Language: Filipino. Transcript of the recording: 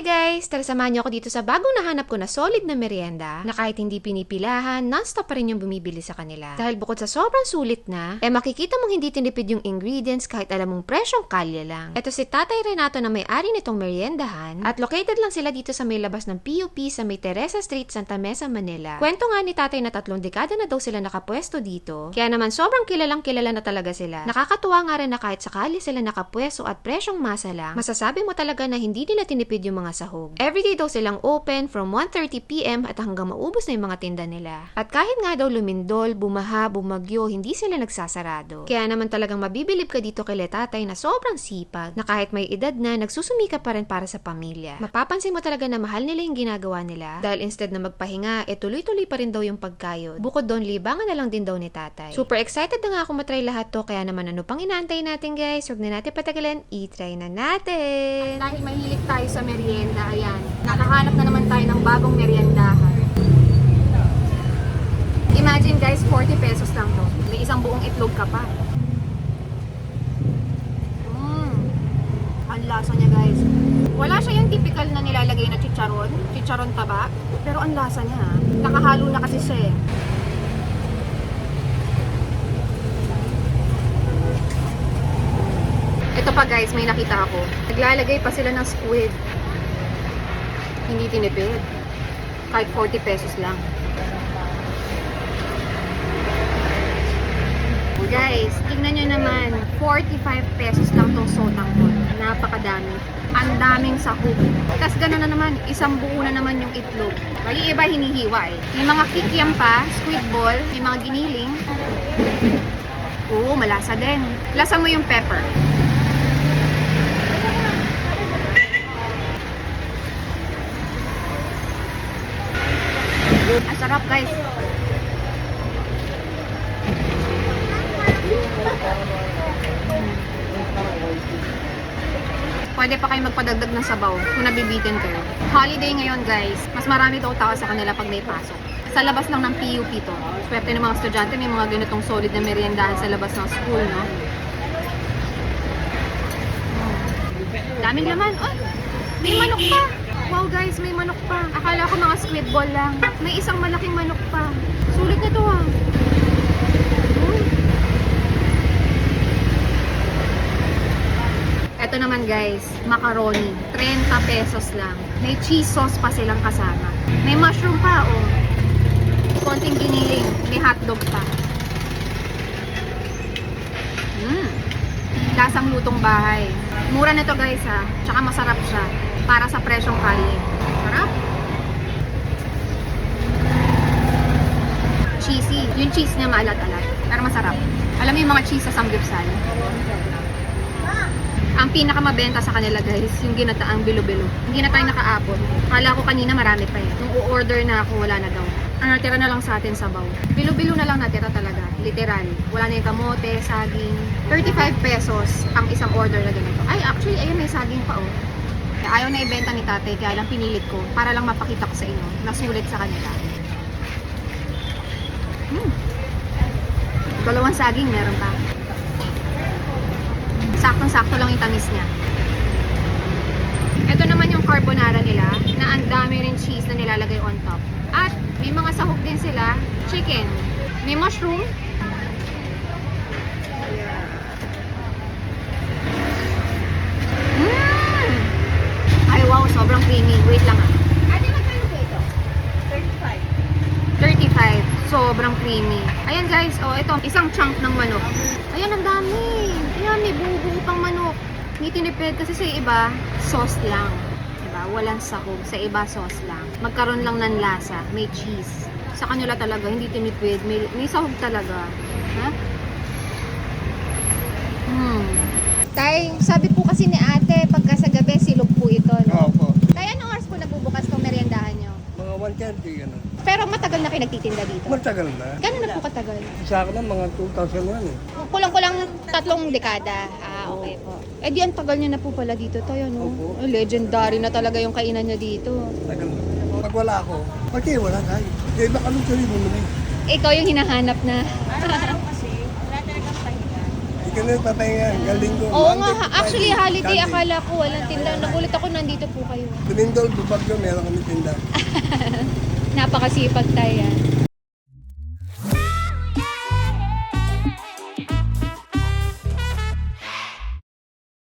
Guys! Tara samahan niyo ako dito sa bagong nahanap ko na solid na merienda na kahit hindi pinipilahan, non-stop pa rin yung bumibili sa kanila. Dahil bukod sa sobrang sulit na, eh makikita mong hindi tinipid yung ingredients kahit alam mong presyong kalye lang. Ito si Tatay Renato na may-ari nitong meriendahan at located lang sila dito sa may labas ng PUP sa may Teresa Street, Santa Mesa, Manila. Kwento nga ni Tatay na tatlong dekada na daw sila nakapwesto dito, kaya naman sobrang kilalang kilala na talaga sila. Nakakatuwa nga rin na kahit sakali sila nakapwesto at presyong masa lang, masasabi mo talaga na hindi nila tinipid yung mga sahog. Everyday daw silang open from 1.30pm at hanggang maubos na yung mga tinda nila. At kahit nga daw lumindol, bumaha, bumagyo, hindi sila nagsasarado. Kaya naman talagang mabibilib ka dito kay tatay na sobrang sipag, na kahit may edad na, nagsusumika pa rin para sa pamilya. Mapapansin mo talaga na mahal nila yung ginagawa nila dahil instead na magpahinga, eh tuloy-tuloy pa rin daw yung pagkayod. Bukod doon, libangan na lang din daw ni tatay. Super excited na nga ako matry lahat to, kaya naman ano pang inaantay natin guys, huwag na natin patagalin, i-try na natin! Dahil mahilig tayo sa merienda, ayan. Nakahanap na naman tayo ng bagong meriendahan. Imagine guys, 40 pesos lang to. May isang buong itlog ka pa. Mmm. Ang lasa niya guys. Wala siya yung typical na nilalagay na chicharon. Chicharon taba. Pero ang lasa niya. ha. Nakahalo na kasi siya eh. Ito pa guys, may nakita ako. Naglalagay pa sila ng squid. Hindi tinipid. Kahit 40 pesos lang. Guys, tignan nyo naman. 45 pesos lang tong sotang ko. Napakadami. Ang daming sahog. Tapos gano'n na naman, isang buo na naman yung itlog. Yung iba hinihiwa eh. May mga kikiam pa, squid ball, may mga giniling. Oo, malasa din. Lasa mo yung pepper. Ang sarap guys. Pwede pa kayo magpadagdag ng sabaw kung nabibitin kayo. Holiday ngayon guys, mas marami daw tao sa kanila pag may pasok. Sa labas lang ng PUP to. Swerte ng mga estudyante, may mga ganitong solid na meriendahan sa labas ng school, no? Daming laman. Oh, may manok pa. Wow guys, may manok pa. Akala ko mga squid ball lang. May isang malaking manok pa. Sulit na to ah. Ito naman guys, macaroni. 30 pesos lang. May cheese sauce pa silang kasama. May mushroom pa oh. Konting giniling. May hotdog pa. Mmm. Lasang lutong bahay. Mura na to guys ha. Tsaka masarap siya. Para sa presyong kalye. Sarap. Cheesy. Yung cheese niya maalat-alat. Pero masarap. Alam mo yung mga cheese sa samgyupsal? Ang pinakamabenta sa kanila guys, yung ginataang bilo-bilo. Hindi na tayo nakaabot. Kala ko kanina marami pa eh. Nung order na ako, wala na daw. Ang natira na lang sa atin sabaw. Bilo-bilo na lang natira talaga. Literal. Wala na yung kamote, saging. 35 pesos ang isang order na ganito. Ay, actually, ayun may saging pa oh. Kaya ayaw na ibenta ni tatay, kaya lang pinilit ko para lang mapakita ko sa inyo na sulit sa kanila. Hmm. Dalawang saging, meron pa. Saktong-sakto lang yung tamis niya. Ito naman yung carbonara nila na ang dami rin cheese na nilalagay on top. At may mga sahog din sila, chicken. May mushroom. Mm! Ay wow, sobrang creamy. Wait lang ah. Ate, magkano po ito? 35. 35. Sobrang creamy. Ayan guys, oh, ito, isang chunk ng manok. Ayan, ang dami. Ayan, may buo-buo pang manok. Hindi tinipid kasi sa iba, sauce lang. Diba? Walang sahog. Sa iba, sauce lang. Magkaroon lang ng lasa. May cheese. Sa kanila talaga, hindi tinipid. May, may sahog talaga. Ha? Hmm. Tay, sabi po kasi ni ate, pagka sa gabi, silog po ito, no? Opo. Tay, anong oras po nagbubukas tong meriendahan nyo? 130 gano'n. Pero matagal na kayo nagtitinda dito. Matagal na. Gano'n na po katagal? Sa akin lang mga 2001 eh. Kulang-kulang tatlong dekada. Ah, okay po. Eh di ang tagal nyo na po pala dito, Tay, ano? Opo. Oh, legendary na talaga yung kainan nyo dito. Tagal na. Pag wala ako, pag kayo wala tayo. Kaya baka nung tuloy mo naman. Ikaw yung hinahanap na. Eh, Hindi ka na papahinga. Galing ko. Oo Monday nga, to ha- actually Friday. holiday Sunday. akala ko walang tinda. Nagulat ako nandito po kayo. Tumindol, bubag meron kami tinda. Napakasipag tayo yan.